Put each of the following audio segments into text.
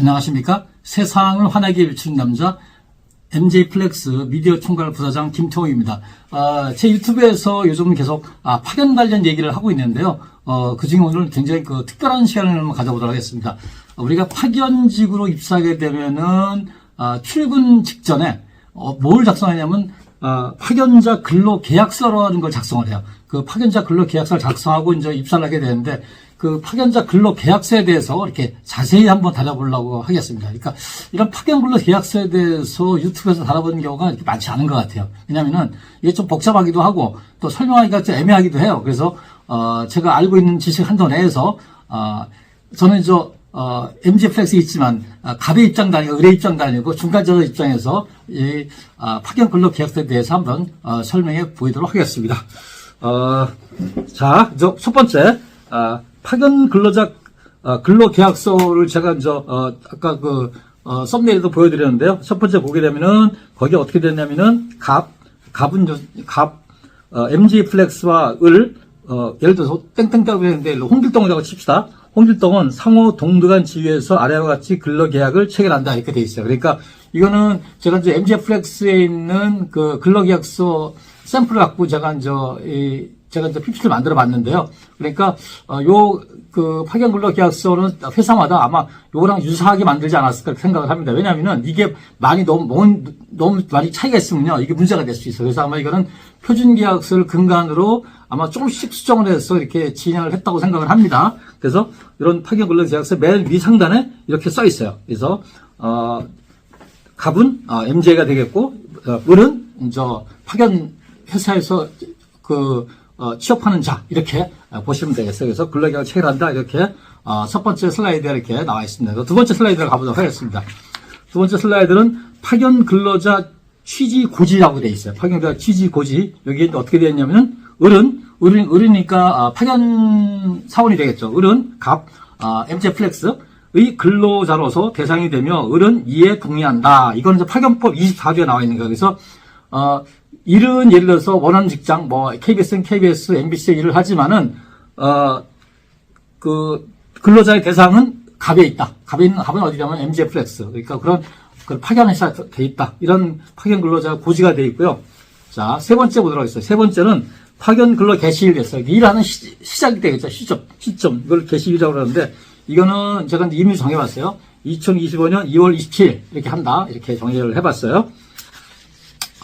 안녕하십니까? 세상을 환하게 비추는 남자 MJ 플렉스 미디어 총괄 부사장 김태호입니다. 아, 제 유튜브에서 요즘 계속 아, 파견 관련 얘기를 하고 있는데요. 어, 그중에 오늘 굉장히 그 특별한 시간을 가져보도록 하겠습니다. 어, 우리가 파견직으로 입사하게 되면은 아, 출근 직전에 어, 뭘 작성하냐면 아, 파견자 근로 계약서라는 걸 작성을 해요. 그 파견자 근로 계약서를 작성하고 이제 입사를 하게 되는데 그 파견자 근로 계약서에 대해서 이렇게 자세히 한번 다뤄보려고 하겠습니다. 그러니까 이런 파견 근로 계약서에 대해서 유튜브에서 다뤄보는 경우가 이렇게 많지 않은 것 같아요. 왜냐하면은 이게 좀 복잡하기도 하고 또 설명하기가 좀 애매하기도 해요. 그래서 어, 제가 알고 있는 지식 한도 내에서 어, 저는 저 어, MG 플렉스 있지만 아, 갑의 입장도 아니고 의뢰 입장도 아니고 중간자의 입장에서 이 아, 파견 근로 계약서에 대해서 한번 어, 설명해 보이도록 하겠습니다. 어, 자, 저첫 번째 아, 파견 근로자 어, 근로 계약서를 제가 저 어, 아까 그 어, 썸네일도 보여드렸는데요. 첫 번째 보게 되면은 거기 어떻게 됐냐면은 갑 갑은 저- 갑 어, MG 플렉스와 을 어, 예를 들어서 땡땡땡 했는데 홍길동이라고 칩시다. 홍길동은 상호 동등한 지위에서 아래와 같이 근로계약을 체결한다 이렇게 돼 있어요. 그러니까 이거는 제가 이제 MG 플렉스에 있는 그 근로계약서 샘플을 갖고 제가 이제 이 제가 이제 PPT를 만들어 봤는데요. 그러니까 어, 요그 파견 근로 계약서는 회사마다 아마 요거랑 유사하게 만들지 않았을까 생각을 합니다. 왜냐하면은 이게 많이 너무 너무, 너무 많이 차이가 있으면요 이게 문제가 될 수 있어요. 그래서 아마 이거는 표준 계약서를 근간으로 아마 조금씩 수정을 해서 이렇게 진행을 했다고 생각을 합니다. 그래서 이런 파견 근로 계약서 맨 위 상단에 이렇게 써 있어요. 그래서 어 갑은 어, MJ가 되겠고 어, 을은 저 파견 회사에서 그 어, 취업하는 자 이렇게 어, 보시면 되겠어요. 그래서 근로계약을 체결한다 이렇게 어, 첫 번째 슬라이드에 이렇게 나와 있습니다. 두 번째 슬라이드를 가보도록 하겠습니다. 두 번째 슬라이드는 파견 근로자 취지 고지라고 되어 있어요. 파견 근로자 취지 고지 여기 어떻게 되어 있냐면은 을은 을은 을이니까 아, 파견 사원이 되겠죠. 을은 갑 아, MJ 플렉스 의 근로자로서 대상이 되며 을은 이에 동의한다. 이거는 이제 파견법 24조에 나와 있는 거예요. 그래서 어, 일은 예를 들어서 원하는 직장, 뭐 KBS는 KBS, MBC에 일을 하지만은 어, 그 근로자의 대상은 갑에 있다. 갑에 있는 갑은 어디냐면 MG 플렉스. 그러니까 그런 그 파견 회사에 돼 있다. 이런 파견 근로자 고지가 돼 있고요. 자, 세 번째 보도록 하겠습니다. 세 번째는 파견 근로 개시일 됐어요. 일하는 시, 시작이 되겠죠. 시점, 시점. 이걸 개시일이라고 그러는데 이거는 제가 이미 정해봤어요. 2025년 2월 27일 이렇게 한다. 이렇게 정리를 해봤어요.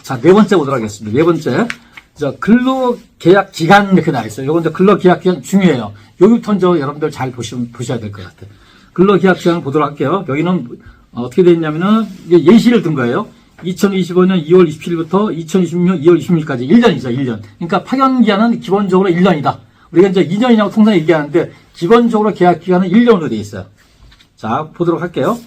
자, 네 번째 보도록 하겠습니다. 네 번째. 저 근로 계약 기간 이렇게 나와 있어요. 요건 이제 근로 계약 기간 중요해요. 여기부터 저 여러분들 잘 보시면, 보셔야 될 것 같아요. 근로 계약 기간 보도록 할게요. 여기는 어떻게 되어 있냐면은 예시를 든 거예요. 2025년 2월 27일부터 2026년 2월 26일까지 1년이죠, 1년. 그러니까 파견 기간은 기본적으로 1년이다. 우리가 이제 2년이라고 통상 얘기하는데 기본적으로 계약 기간은 1년으로 되어 있어요. 자, 보도록 할게요.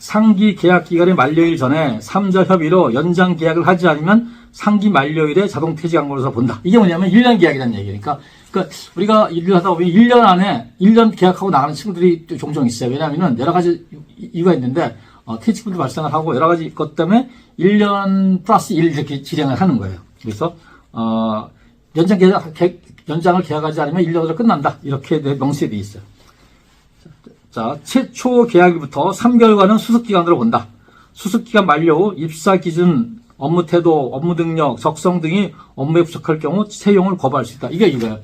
상기 계약 기간의 만료일 전에 3자 협의로 연장 계약을 하지 않으면 상기 만료일에 자동 퇴직한 것으로 본다. 이게 뭐냐면 1년 계약이라는 얘기니까. 그러니까 우리가 일을 하다 보면 1년 안에 1년 계약하고 나가는 친구들이 또 종종 있어요. 왜냐하면 여러 가지 이유가 있는데 어, 퇴직금도 발생을 하고 여러 가지 것 때문에 1년 플러스 1 이렇게 진행을 하는 거예요. 그래서 어, 연장 계약, 개- 연장을 계약하지 않으면 1년으로 끝난다. 이렇게 명시돼 있어요. 자, 최초 계약일부터 3개월간은 수습기간으로 본다. 수습기간 만료 후 입사 기준, 업무 태도, 업무 능력, 적성 등이 업무에 부족할 경우 채용을 거부할 수 있다. 이게 이거예요.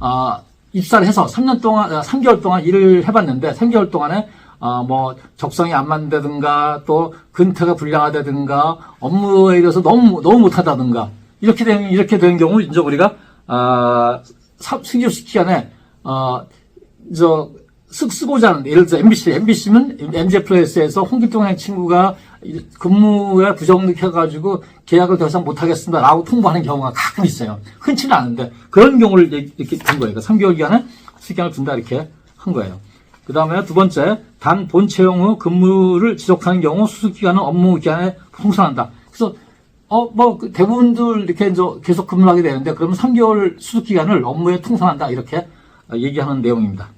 아, 입사를 해서 3년 동안, 아, 3개월 동안 일을 해봤는데 3개월 동안에 아, 뭐 적성이 안 맞는다든가 또 근태가 불량하다든가 업무에 대해서 너무 너무 못하다든가 이렇게 되는 이렇게 되는 경우 이제 우리가 아, 사- 승교 시기간에 어, 저 쓰, 쓰고자 하는데 예를 들어 MBC, MBC는 MZ 플레이스에서 홍길동이라는 친구가 이- 근무에 부정해가지고 계약을 더 이상 못하겠습니다라고 통보하는 경우가 가끔 있어요. 흔치는 않은데 그런 경우를 이렇게 둔 거예요. 그러니까 3개월 기간에 수기간을 둔다 이렇게 한 거예요. 그 다음에 두 번째, 단 본 채용 후 근무를 지속하는 경우 수습 기간은 업무 기간에 풍선한다. 그래서 어, 뭐, 그 대부분들 이렇게 이제 계속 근무를 하게 되는데, 그러면 3개월 수습 기간을 업무에 통산한다. 이렇게 어, 얘기하는 내용입니다.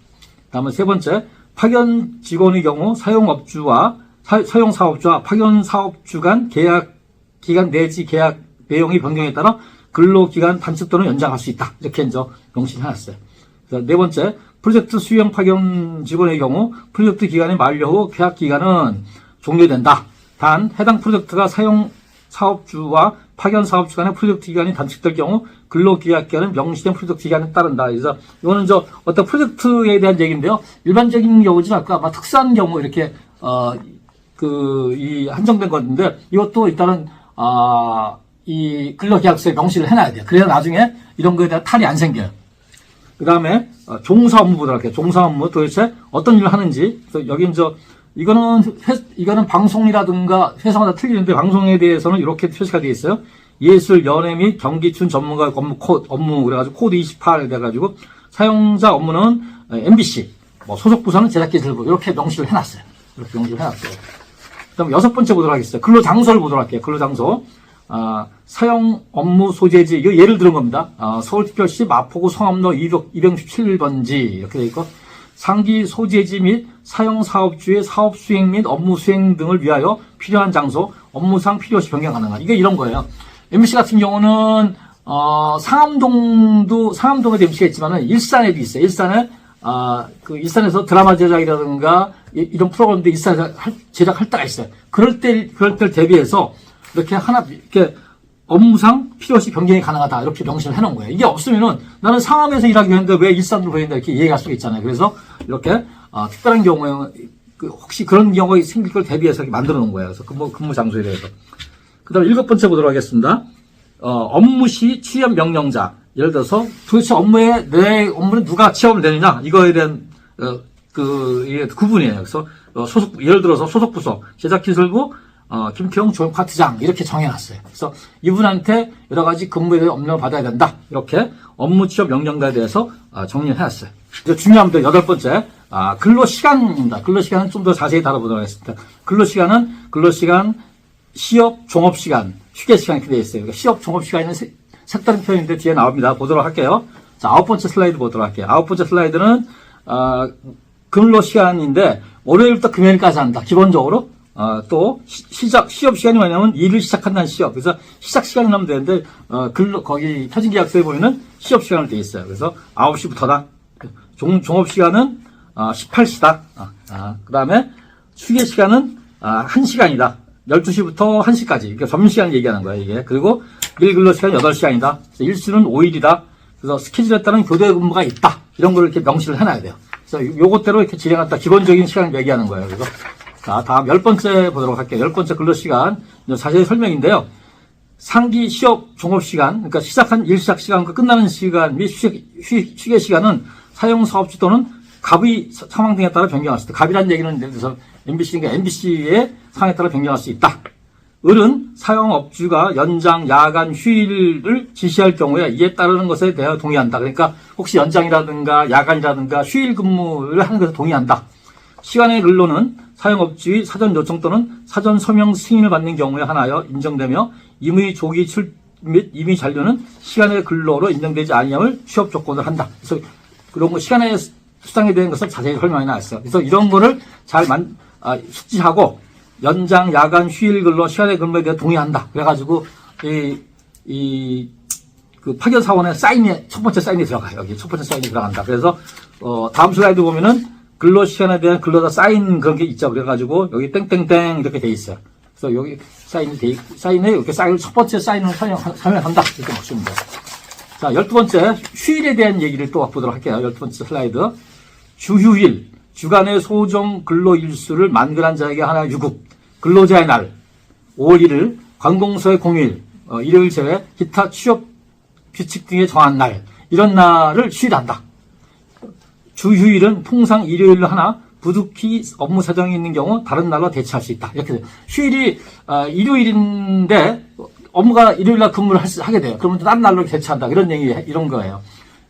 다음에 세 번째, 파견 직원의 경우 사용업주와, 사, 용 사업주와 파견 사업주 간 계약 기간 내지 계약 내용의 변경에 따라 근로기간 단축 또는 연장할 수 있다. 이렇게 이제 명시해 놨어요. 그래서 네 번째, 프로젝트 수행 파견 직원의 경우 프로젝트 기간이 만료 후 계약 기간은 종료된다. 단 해당 프로젝트가 사용 사업주와 파견 사업주 간의 프로젝트 기간이 단축될 경우 근로계약 기간은 명시된 프로젝트 기간에 따른다. 그래서 이거는 저 어떤 프로젝트에 대한 얘기인데요. 일반적인 경우지 아까 아마 특수한 경우 이렇게 어 그 이 한정된 건데 이것도 일단은 아 이 근로계약서에 명시를 해놔야 돼요. 그래야 나중에 이런 거에 대한 탈이 안 생겨요. 그 다음에 종사 업무 보도록 할게요. 종사 업무 도대체 어떤 일을 하는지. 여기 저 이거는 회, 이거는 방송이라든가 회사마다 틀리는데 방송에 대해서는 이렇게 표시가 되어 있어요. 예술, 연예 및 경기춘 전문가 업무 코 업무 그래가지고 코드 28 돼가지고 사용자 업무는 MBC, 뭐 소속 부서는 제작기술부 이렇게 명시를 해놨어요. 이렇게 명시를 해놨어요. 그다음 여섯 번째 보도록 하겠습니다. 근로 장소를 보도록 할게요. 근로 장소. 아, 사용 업무 소재지, 이거 예를 들은 겁니다. 아, 서울특별시 마포구 성암로 200, 217번지, 이렇게 돼 있고, 상기 소재지 및 사용 사업주의 사업 수행 및 업무 수행 등을 위하여 필요한 장소, 업무상 필요시 변경 가능한. 이게 이런 거예요. MBC 같은 경우는, 어, 상암동도, 상암동에도 MBC가 있지만은 일산에도 있어요. 일산에, 아, 그 일산에서 드라마 제작이라든가 이- 이런 프로그램도 일산에서 할- 제작할 때가 있어요. 그럴 때, 그럴 때를 대비해서 이렇게 하나, 이렇게 업무상 필요시 변경이 가능하다. 이렇게 명시를 해놓은 거예요. 이게 없으면은 나는 상암에서 일하기로 했는데 왜 일산으로 보낸다. 이렇게 이해할 수가 있잖아요. 그래서 이렇게, 아, 특별한 경우에 그 혹시 그런 경우가 생길 걸 대비해서 만들어 놓은 거예요. 그래서 근무, 근무 장소에 대해서. 그 다음 일곱 번째 보도록 하겠습니다. 어, 업무 시 취업 명령자. 예를 들어서 도대체 업무에 내 업무는 누가 취업을 되느냐 이거에 대한 어, 그 이게 구분이에요. 그래서 어, 소속 예를 들어서 소속 부서 제작 기술부 어, 김태용 조용 파트장 이렇게 정해놨어요. 그래서 이분한테 여러 가지 근무에 대해 업무를 받아야 된다. 이렇게 업무 취업 명령자에 대해서 어, 정리를 해놨어요. 이제 중요합니다. 여덟 번째 아, 근로 시간입니다. 근로 시간은 좀 더 자세히 다뤄보도록 하겠습니다. 근로 시간은 근로 시간 시업 종업 시간, 휴게 시간 이렇게 되어 있어요. 그러니까 시업 종업 시간은 세- 색다른 표현인데 뒤에 나옵니다. 보도록 할게요. 자, 아홉 번째 슬라이드 보도록 할게요. 아홉 번째 슬라이드는 어, 근로 시간인데 월요일부터 금요일까지 한다. 기본적으로 어, 또 시, 작 시업 시간이 뭐냐면 일을 시작한다는 시업. 그래서 시작 시간을 하면 되는데 어, 근로 거기 표준 계약서에 보면은 시업 시간을 되어 있어요. 그래서 9시부터다. 종, 종업 시간은 어, 18시다. 그 다음에 휴게 시간은 아, 1시간이다. 12시부터 1시까지. 그러니까 점심시간 얘기하는 거예요, 이게. 그리고 일 근로 시간 8시간이다. 일수는 5일이다. 그래서 스케줄에 따른 교대 근무가 있다. 이런 걸 이렇게 명시를 해놔야 돼요. 그래서 요- 요것대로 이렇게 진행한다. 기본적인 시간을 얘기하는 거예요. 그래서 자, 다음 열 번째 보도록 할게요. 열 번째 근로 시간. 자세히 설명인데요. 상기 시업 종업 시간, 그러니까 시작한 일 시작 시간과 끝나는 시간 및 휴게, 휴- 휴게 시간은 사용 사업주 또는 갑의 사- 상황 등에 따라 변경할 수 있다. 갑이라는 얘기는 예를 들어서 MBC니까 MBC의 상황에 따라 변경할 수 있다. 을은 사용업주가 연장, 야간, 휴일을 지시할 경우에 이에 따르는 것에 대하여 동의한다. 그러니까 혹시 연장이라든가 야간이라든가 휴일 근무를 하는 것에 동의한다. 시간의 근로는 사용업주의 사전 요청 또는 사전 서명 승인을 받는 경우에 하나여 인정되며 임의 조기 출 및 임의 잔료는 시간의 근로로 인정되지 아니함을 취업 조건을 한다. 그래서 그런 거 시간의 수당에 대한 것을 자세히 설명해 놨어요. 그래서 이런 거를 잘 만, 아, 숙지하고 연장, 야간, 휴일 근로, 시간의 근로에 대해 동의한다. 그래가지고 이, 이, 그 파견 사원의 사인에 첫 번째 사인이 들어가요. 여기 첫 번째 사인이 들어간다. 그래서 어, 다음 슬라이드 보면은 근로 시간에 대한 근로자 사인 그런 게 있죠. 그래가지고 여기 땡땡땡 이렇게 돼 있어요. 그래서 여기 사인이 돼 있- 사인에 이렇게 사인 첫 번째 사인을 사용한다 이렇게 돼요. 자, 열두 번째 휴일에 대한 얘기를 또 보도록 할게요. 열두 번째 슬라이드. 주휴일, 주간의 소정 근로 일수를 만근한 자에게 하나 유급, 근로자의 날, 5월 1일, 관공서의 공휴일, 어, 일요일 제외, 기타 취업 규칙 등에 정한 날, 이런 날을 휴일한다. 주휴일은 통상 일요일로 하나, 부득이 업무 사정이 있는 경우 다른 날로 대체할 수 있다. 이렇게 돼요. 휴일이 아, 일요일인데 업무가 일요일날 근무를 하게 돼요. 그러면 다른 날로 대체한다. 이런 얘기 이런 거예요.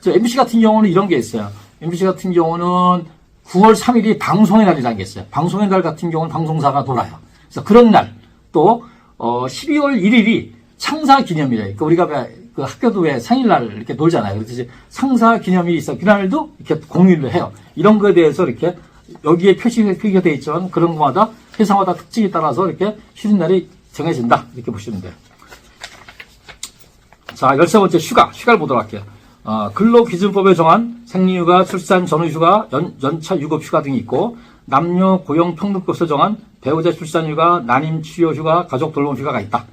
저 MBC 같은 경우는 이런 게 있어요. MBC 같은 경우는 9월 3일이 방송의 날이라는 게 있어요. 방송의 날 같은 경우는 방송사가 돌아요. 그래서 그런 날, 또, 어, 12월 1일이 창사 기념일이에요. 그러니까 우리가 왜, 그 학교도 왜 생일날 이렇게 놀잖아요. 그래서 상사 기념일이 있어. 그날도 이렇게 공휴일로 해요. 이런 거에 대해서 이렇게 여기에 표시, 표기가 되어 있지만 그런 것마다 회사마다 특징에 따라서 이렇게 쉬는 날이 정해진다. 이렇게 보시면 돼요. 자, 열세 번째 휴가, 휴가를 보도록 할게요. 어, 근로기준법에 정한 생리휴가, 출산 전후휴가, 연, 연차 유급휴가 등이 있고 남녀 고용 평등법에서 정한 배우자 출산휴가, 난임 치료휴가, 가족 돌봄휴가가 있다.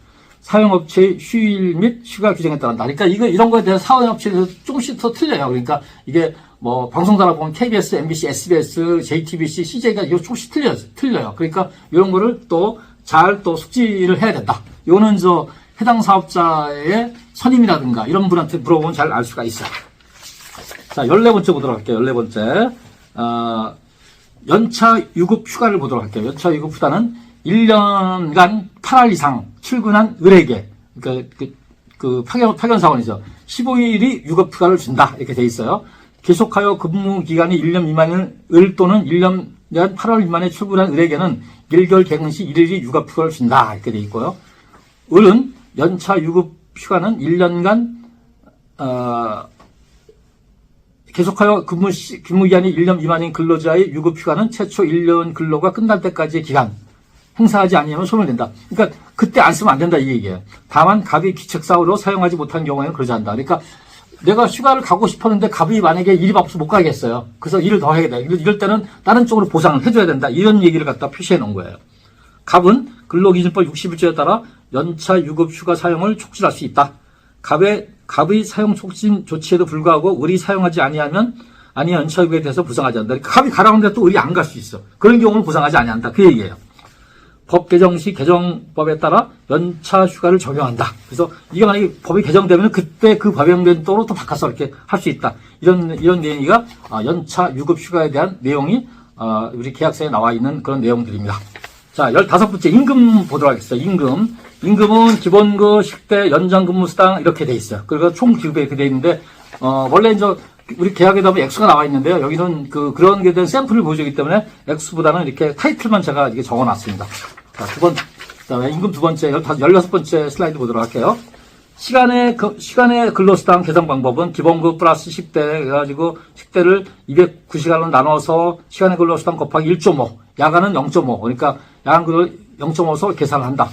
사용업체의 휴일 및 휴가 규정에 따른다. 그러니까 이거 이런 거에 대해서 사용업체에서 조금씩 더 틀려요. 그러니까 이게 뭐 방송사라 보면 KBS, MBC, SBS, JTBC, CJ가 이거 조금씩 틀려요. 틀려요. 그러니까 이런 거를 또 잘 또 숙지를 해야 된다. 이거는 저 해당 사업자의 선임이라든가 이런 분한테 물어보면 잘 알 수가 있어요. 자, 14번째 보도록 할게요. 14번째. 어, 연차 유급 휴가를 보도록 할게요. 연차 유급 휴가는 1년간 8할 이상 출근한 을에게, 그러니까 그, 그 파견, 파견 사원이죠. 15일이 유급 휴가를 준다. 이렇게 돼 있어요. 계속하여 근무 기간이 1년 미만인 을 또는 1년 8월 미만에 출근한 을에게는 1개월 개근 시 1일이 유급 휴가를 준다. 이렇게 돼 있고요. 을은 연차 유급 휴가는 1년간, 어, 계속하여 근무, 시, 근무 기간이 1년 미만인 근로자의 유급 휴가는 최초 1년 근로가 끝날 때까지의 기간 행사하지 아니하면 소멸된다. 그러니까 그때 안 쓰면 안 된다 이 얘기예요. 다만 갑이 기책사유로 사용하지 못한 경우에는 그러지 않는다. 그러니까 내가 휴가를 가고 싶었는데 갑이 만약에 일이 바빠서 못 가겠어요. 그래서 일을 더 해야 돼. 이럴- 때는 다른 쪽으로 보상을 해줘야 된다. 이런 얘기를 갖다 표시해 놓은 거예요. 갑은 근로기준법 60일조에 따라 연차 유급 휴가 사용을 촉진할 수 있다. 갑의 갑의 사용 촉진 조치에도 불구하고 을이 사용하지 아니하면 아니 연차 유급에 대해서 보상하지 않는다. 그러니까 갑이 가라는데 또 을이 안 갈 수 있어. 그런 경우는 보상하지 아니한다. 그 얘기예요. 법 개정 시 개정법에 따라 연차 휴가를 적용한다. 그래서 이게 만약에 법이 개정되면 그때 그 법용된 또로 또 바꿔서 이렇게 할 수 있다. 이런 이런 내용이가 아, 연차 유급 휴가에 대한 내용이 아, 우리 계약서에 나와 있는 그런 내용들입니다. 자, 열다섯 번째 임금 보도록 하겠습니다. 임금. 임금은 기본급, 식대, 연장근무 수당 이렇게 돼 있어요. 그리고 총 지급에 이렇게 돼 있는데 어, 원래 이제 우리 계약에다 보면 액수가 나와 있는데요. 여기는 그 그런 게 대한 샘플을 보여주기 때문에 액수보다는 이렇게 타이틀만 제가 이게 적어 놨습니다. 자, 두 번, 그 다음에 임금 두 번째, 열다섯, 번째 슬라이드 보도록 할게요. 시간의, 그- 시간의 근로수당 계산 방법은 기본급 플러스 10대 해가지고 10대를 209시간으로 나눠서 시간의 근로수당 곱하기 1.5, 야간은 0.5, 그러니까 야간 근로 0.5서 계산을 한다.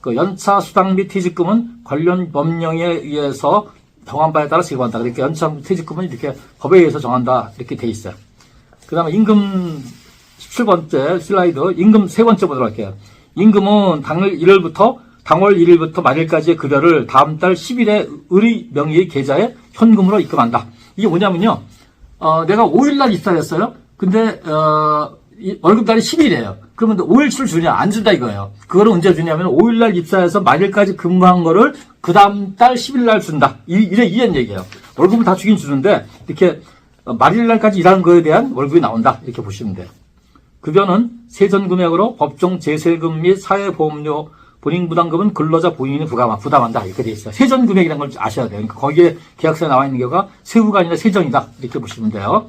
그 연차 수당 및 퇴직금은 관련 법령에 의해서 정한 바에 따라 지급한다. 그러니까 연차 및 퇴직금은 이렇게 법에 의해서 정한다. 이렇게 돼 있어요. 그 다음에 임금 17번째 슬라이드 임금 세 번째 보도록 할게요. 임금은 당일 1일부터 당월 1일부터 말일까지의 급여를 다음 달 10일에 의리 명의의 계좌에 현금으로 입금한다. 이게 뭐냐면요. 어, 내가 5일날 입사했어요. 근데 어, 이 월급날이 10일이에요. 그러면 5일치를 주냐? 안 준다 이거예요. 그거를 언제 주냐면 5일날 입사해서 말일까지 근무한 거를 그 다음 달 10일날 준다. 이, 이래 이런 얘기예요. 월급을 다 주긴 주는데 이렇게 어, 말일날까지 일하는 거에 대한 월급이 나온다. 이렇게 보시면 돼요. 급여는 세전 금액으로 법정 제세금 및 사회보험료 본인 부담금은 근로자 본인이 부담, 부담한다. 이렇게 돼 있어요. 세전 금액이라는 걸 아셔야 돼요. 그러니까 거기에 계약서에 나와 있는 경우가 세후가 아니라 세전이다. 이렇게 보시면 돼요.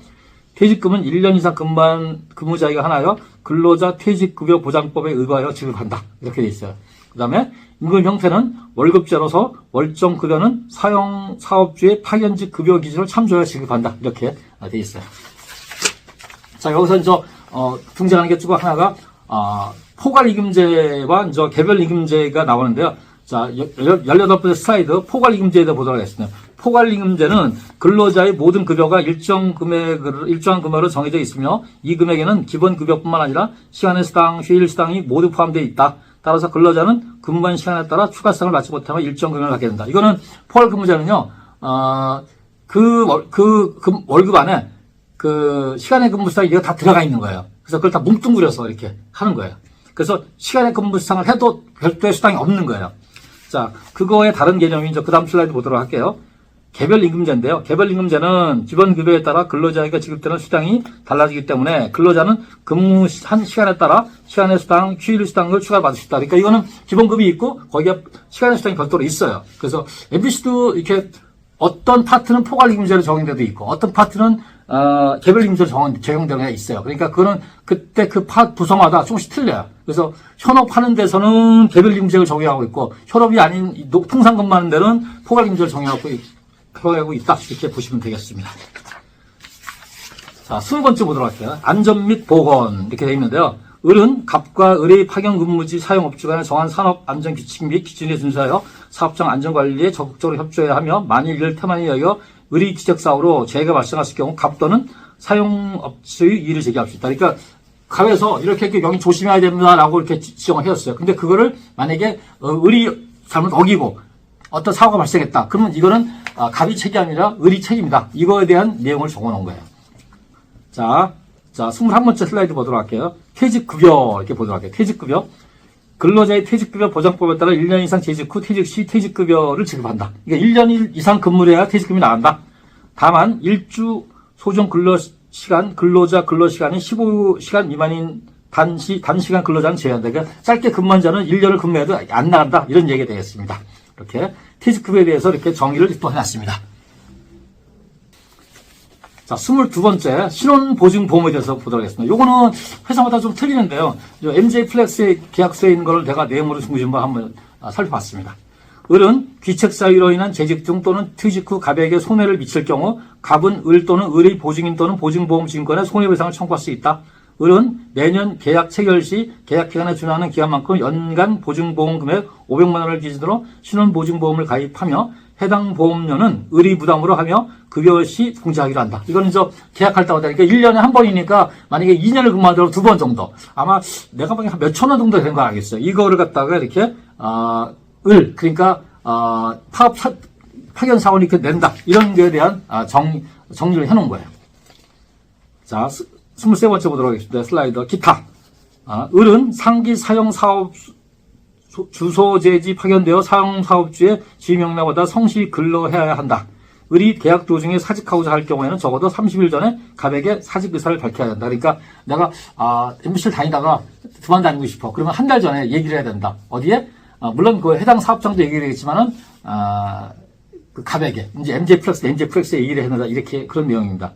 퇴직금은 1년 이상 근무한 근무자가 하나여 근로자 퇴직급여 보장법에 의거하여 지급한다. 이렇게 돼 있어요. 그 다음에 임금 형태는 월급제로서 월정 급여는 사용 사업주의 파견직 급여 기준을 참조하여 지급한다. 이렇게 돼 있어요. 자, 여기서 이제, 어, 등장하는 게 쭉 하나가, 아, 포괄이금제와 이제 개별이금제가 나오는데요. 자, 18번째 슬라이드, 포괄이금제에 대해 보도록 하겠습니다. 포괄이금제는 근로자의 모든 급여가 일정 금액으로, 일정한 금액으로 정해져 있으며, 이 금액에는 기본 급여뿐만 아니라 시간의 수당, 휴일 수당이 모두 포함되어 있다. 따라서 근로자는 근무한 시간에 따라 추가성을 받지 못하면 일정 금액을 받게 된다. 이거는 포괄근무제는요, 어, 그, 월- 그, 금- 월급 안에 그 시간의 근무 수당이 이거 다 들어가 있는 거예요. 그래서 그걸 다 뭉뚱그려서 이렇게 하는 거예요. 그래서 시간의 근무 수당을 해도 별도의 수당이 없는 거예요. 자, 그거의 다른 개념이 이제 그 다음 슬라이드 보도록 할게요. 개별 임금제인데요. 개별 임금제는 기본 급여에 따라 근로자에게 지급되는 수당이 달라지기 때문에 근로자는 근무 한 시간에 따라 시간의 수당, 휴일 수당을 추가받을 수 있다. 그러니까 이거는 기본급이 있고 거기에 시간의 수당이 별도로 있어요. 그래서 MBC도 이렇게 어떤 파트는 포괄 임금제로 적용된 데도 있고 어떤 파트는 어, 개별 임금제로 적용- 적용되는 게 있어요. 그러니까 그거는 그때 그 파 부서마다 조금씩 틀려요. 그래서 현업하는 데서는 개별 임금제를 적용하고 있고 현업이 아닌 이 노- 통상 근무하는 데는 포괄 임금제를 적용하고 있- 적용하고 있다 이렇게 보시면 되겠습니다. 자, 스무 번째 보도록 할게요. 안전 및 보건 이렇게 되어 있는데요. 을은 갑과 을의 파견 근무지 사용업주 간의 정한 산업 안전 규칙 및 기준에 준수하여 사업장 안전 관리에 적극적으로 협조해야 하며 만일 이를 태만히 여겨 의리 기적 사고로 재해가 발생했을 경우 갑 또는 사용업체의 이의를 제기할 수 있다. 그러니까 갑에서 이렇게 이렇게 여기 조심해야 됩니다라고 이렇게 지- 지정을 해줬어요. 근데 그거를 만약에 어, 의리 잘못 어기고 어떤 사고가 발생했다. 그러면 이거는 아, 갑이 책이 아니라 의리 책임이다. 이거에 대한 내용을 적어놓은 거예요. 자, 자, 21번째 슬라이드 보도록 할게요. 퇴직급여, 이렇게 보도록 할게요. 퇴직급여. 근로자의 퇴직급여 보장법에 따라 1년 이상 재직 후 퇴직 시 퇴직급여를 지급한다. 그러니까 1년 이상 근무를 해야 퇴직금이 나간다. 다만, 일주 소정 근로시간, 근로자 근로시간이 15시간 미만인 단시, 단시간 근로자는 제외한다. 그러니까 짧게 근무한 자는 1년을 근무해도 안 나간다. 이런 얘기가 되겠습니다. 이렇게 퇴직급여에 대해서 이렇게 정의를 또 해놨습니다. 자, 22번째, 신혼보증 보험에 대해서 보도록 하겠습니다. 요거는 회사마다 좀 틀리는데요. 요 MJ 플렉스의 계약서에 있는 걸 내가 내용으로 중심으로 한번 아, 살펴봤습니다. 을은 귀책 사유로 인한 재직 중 또는 퇴직 후 갑에게 손해를 미칠 경우 갑은 을 또는 을의 보증인 또는 보증보험 증권에 손해배상을 청구할 수 있다. 을은 매년 계약 체결 시 계약 기간에 준하는 기간만큼 연간 보증보험 금액 500만 원을 기준으로 신혼보증보험을 가입하며 해당 보험료는 을이 부담으로 하며 급여 시 공제하기로 한다. 이거는 저 계약할 때마다 그러니까 1년에 한 번이니까 만약에 2년을 근무하더라도 두 번 정도. 아마 내가 보기엔 한 몇천 원 정도 되는 거 알겠어요. 이거를 갖다가 이렇게 아, 을 그러니까 아, 파업 파, 파견 사원이 이렇게 낸다. 이런 거에 대한 아, 정 정리를 해 놓은 거예요. 자, 스- 23번째 보도록 하겠습니다. 슬라이더 기타. 아, 을은 상기 사용 사업 소- 주소재지 파견되어 사용 사업주의 지명나보다 성시 근로해야 한다. 을이 계약 도중에 사직하고자 할 경우에는 적어도 30일 전에 갑에게 사직 의사를 밝혀야 된다. 그러니까 내가 아, MBC를 다니다가 그만 다니고 싶어. 그러면 한 달 전에 얘기를 해야 된다. 어디에? 아, 물론 그 해당 사업장도 얘기를 하겠지만은 아, 그 갑에게 이제 MJ 플렉스, MJ 플렉스에 얘기를 해야 된다. 이렇게 그런 내용입니다.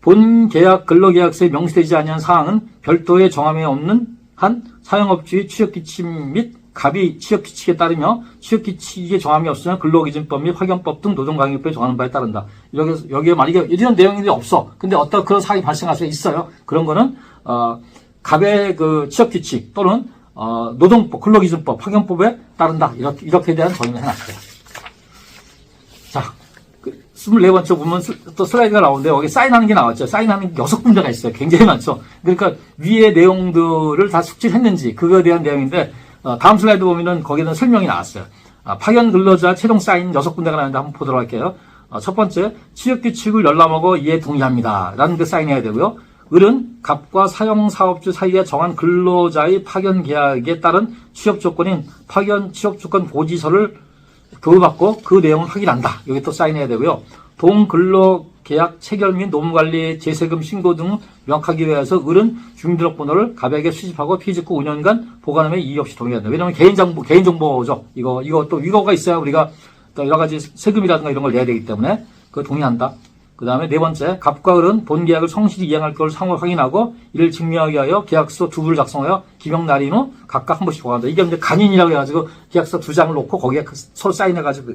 본 계약 근로계약서에 명시되지 아니한 사항은 별도의 정함이 없는 한 사용업주의 취업기침 및 갑이 취업기칙에 따르며 취업기칙에 정함이 없으면 근로기준법 및 확연법 등 노동강의법에 정하는 바에 따른다. 여기, 여기에 만약에 이런 내용이 없어. 근데 어떤 그런 사항이 발생할 수 있어요. 그런 거는, 어, 갑의 그 취업기칙 또는, 어, 노동법, 근로기준법, 확연법에 따른다. 이렇게, 이렇게 대한 정의를 해놨어요. 자, 그 24번째 보면 스- 또 슬라이드가 나오는데 여기 사인하는 게 나왔죠. 사인하는 게 여섯 군데가 있어요. 굉장히 많죠. 그러니까 위의 내용들을 다 숙지를 했는지 그거에 대한 내용인데 어, 다음 슬라이드 보면은 거기는 설명이 나왔어요. 아, 파견 근로자 최종 사인 여섯 군데가 나왔는데 한번 보도록 할게요. 어, 첫 번째 취업규칙을 열람하고 이에 동의합니다. 라는 게 사인해야 되고요. 을은 갑과 사용사업주 사이에 정한 근로자의 파견 계약에 따른 취업 조건인 파견 취업 조건 보지서를 교육받고 그 내용을 확인한다. 여기 또 사인해야 되고요. 동근로 계약 체결 및 노무관리 재세금 신고 등 명확하기 위해서 을은 주민등록번호를 갑에게 수집하고 피직 후 5년간 보관함에 이의 없이 동의한다. 왜냐하면 개인정보, 개인정보죠. 이거, 이거 또 이거가 있어야 우리가 또 여러 가지 세금이라든가 이런 걸 내야 되기 때문에 그 동의한다. 그 다음에 네 번째, 갑과 을은 본 계약을 성실히 이행할 것을 상호 확인하고 이를 증명하기 위하여 계약서 두 부를 작성하여 기명 날인 후 각각 한 번씩 보관한다. 이게 이제 간인이라고 해가지고 계약서 두 장을 놓고 거기에 그 서로 사인해가지고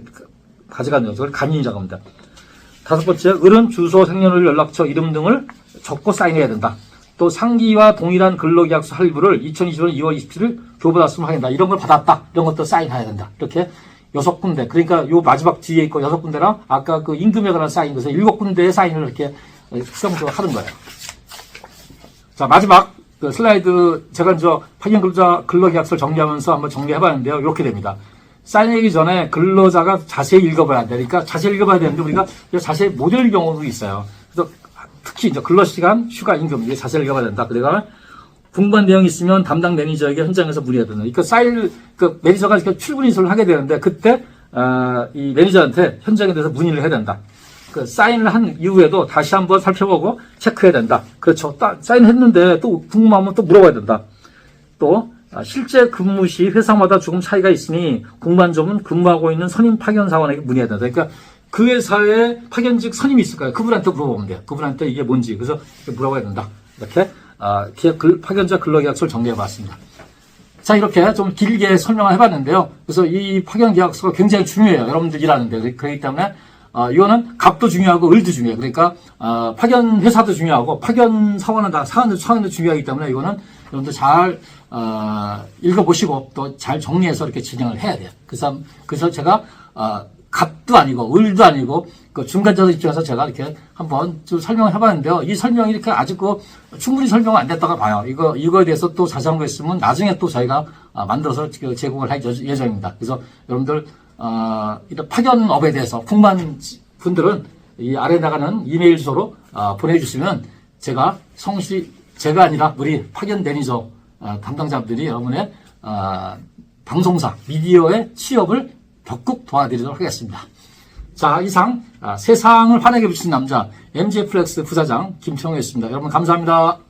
가져가는 거죠. 그걸 간인이라고 합니다. 다섯 번째, 을은 주소, 생년월, 연락처, 이름 등을 적고 사인해야 된다. 또 상기와 동일한 근로계약서 할부를 2020년 2월 27일 교부받았으면 하겠다. 이런 걸 받았다. 이런 것도 사인해야 된다. 이렇게 여섯 군데. 그러니까 요 마지막 뒤에 있고 여섯 군데랑 아까 그 임금에 관한 사인 것은 일곱 군데의 사인을 이렇게 수정적으로 하는 거예요. 자, 마지막 그 슬라이드 제가 저 파견 근로자 근로계약서를 정리하면서 한번 정리해봤는데요. 이렇게 됩니다. 사인하기 전에 근로자가 자세히 읽어봐야 돼. 그러니까 자세히 읽어봐야 되는데 우리가 자세히 못 읽을 경우도 있어요. 그래서 특히 이제 근로시간, 휴가, 임금 이게 자세히 읽어봐야 된다. 그러니까 궁금한 내용이 있으면 담당 매니저에게 현장에서 문의해야 되는. 그러니까 사인 그 매니저가 출근 인수를 하게 되는데 그때 어, 이 매니저한테 현장에 대해서 문의를 해야 된다. 그 사인을 한 이후에도 다시 한번 살펴보고 체크해야 된다. 그렇죠. 따- 사인했는데 또 궁금하면 또 물어봐야 된다. 또 아, 실제 근무 시 회사마다 조금 차이가 있으니 궁금한 점은 근무하고 있는 선임 파견 사원에게 문의해야 된다. 그러니까 그 회사에 파견직 선임이 있을 거예요. 그분한테 물어보면 돼요. 그분한테 이게 뭔지 그래서 물어봐야 된다. 이렇게 아, 계약 근- 파견자 근로계약서를 정리해봤습니다. 자, 이렇게 좀 길게 설명을 해봤는데요. 그래서 이 파견 계약서가 굉장히 중요해요. 여러분들 일하는데. 그- 그렇기 때문에, 어, 이거는 갑도 중요하고 을도 중요해요. 그러니까, 어, 파견 회사도 중요하고, 파견 사원은 다, 사원도, 사원도 중요하기 때문에 이거는 여러분들 잘, 어, 읽어보시고 또 잘 정리해서 이렇게 진행을 해야 돼요. 그래서, 그래서 제가, 어, 갑도 아니고 을도 아니고 그 중간자들 입장에서 제가 이렇게 한번 좀 설명을 해봤는데요. 이 설명이 이렇게 아직 그 충분히 설명 안 됐다가 봐요. 이거 이거에 대해서 또 자세한 거 있으면 나중에 또 저희가 아, 만들어서 그 제공을 할 예- 예정입니다. 그래서 여러분들 어, 이런 파견업에 대해서 궁금한 분들은 이 아래 나가는 이메일 주소로 아, 보내주시면 제가 성실히 제가 아니라 우리 파견 매니저 아, 담당자분들이 여러분의 아, 방송사 미디어의 취업을 적극 도와드리도록 하겠습니다. 자 이상 아, 세상을 환하게 비춘 남자 MJ 플렉스 부사장 김청호였습니다. 여러분 감사합니다.